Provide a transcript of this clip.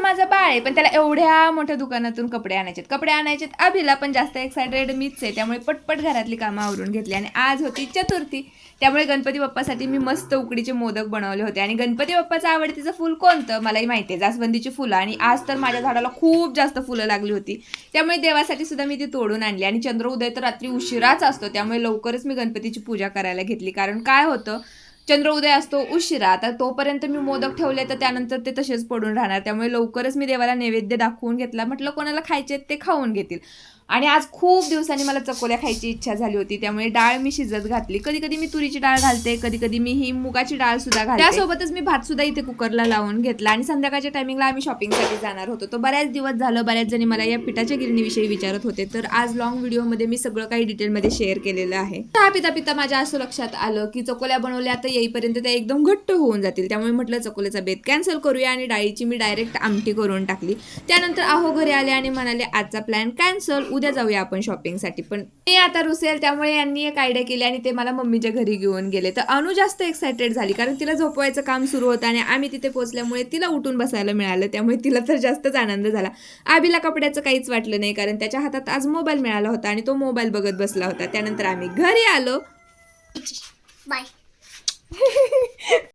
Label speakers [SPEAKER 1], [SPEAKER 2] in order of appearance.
[SPEAKER 1] छोटंसं माझं बाळ आहे पण त्याला एवढ्या मोठ्या दुकानातून कपडे आणायचे कपडे आणायचे अभिला पण जास्त एक्सायटेड मीच आहे. त्यामुळे पटपट घरातली कामं आवरून घेतली आणि आज होती चतुर्थी. त्यामुळे गणपती बाप्पासाठी मी मस्त उकडीचे मोदक बनवले होते. आणि गणपती बाप्पाचं आवडतीचं फुल कोणतं? मलाही माहिती आहे. जास्वंदीची फुलं. आणि आज तर माझ्या झाडाला खूप जास्त फुलं लागली होती. त्यामुळे देवासाठी सुद्धा मी ती तोडून आणली. आणि चंद्रोदय तर रात्री उशिराच असतो. त्यामुळे लवकरच मी गणपतीची पूजा करायला घेतली. कारण काय होतं? चंद्र उदय असतो उशिरा. तर तोपर्यंत मी मोदक ठेवले तर त्यानंतर ते तसेच पडून राहणार. त्यामुळे लवकरच मी देवाला नैवेद्य दाखवून घेतला. म्हटलं कोणाला खायचे ते खाऊन घेतील. आणि आज खूप दिवसांनी मला चकोल्या खायची इच्छा झाली होती. त्यामुळे डाळ मी शिजत घातली. कधी कधी मी तुरीची डाळ घालते कधी कधी मी ही मुगाची डाळ सुद्धा घालते. त्यासोबतच मी भात सुद्धा इथे कुकरला लावून घेतला आणि संध्याकाळच्या टायमिंगला आम्ही शॉपिंगसाठी जाणार होतो. तो बऱ्याच दिवस झालं बऱ्याच जणी मला या पिठाच्या गिरणीविषयी विचारत होते. तर आज लॉंग व्हिडिओमध्ये मी सगळं काही डिटेलमध्ये शेअर केलेलं आहे. चहा पिता पिता माझ्या असं लक्षात आलं की चकोल्या बनवल्या तर येईपर्यंत त्या एकदम घट्ट होऊन जातील. त्यामुळे म्हटलं चकोल्याचा बेत कॅन्सल करूया आणि डाळीची मी डायरेक्ट आमटी करून टाकली. त्यानंतर आहो घरी आले आणि म्हणाले आजचा प्लॅन कॅन्सल उद्या जाऊया आपण शॉपिंगसाठी पण मी आता रुसेल त्यामुळे यांनी एक आयडिया केली आणि ते मला मम्मीच्या घरी घेऊन गेले. तर अनु जास्त एक्सायटेड झाली कारण तिला झोपवायचं काम सुरू होतं आणि आम्ही तिथे पोहोचल्यामुळे तिला उठून बसायला मिळालं. त्यामुळे तिला तर जास्तच आनंद झाला. आबीला कपड्याचं काहीच वाटलं नाही कारण त्याच्या हातात आज मोबाईल मिळाला होता आणि तो मोबाईल बघत बसला होता. त्यानंतर आम्ही घरी आलो.
[SPEAKER 2] बाय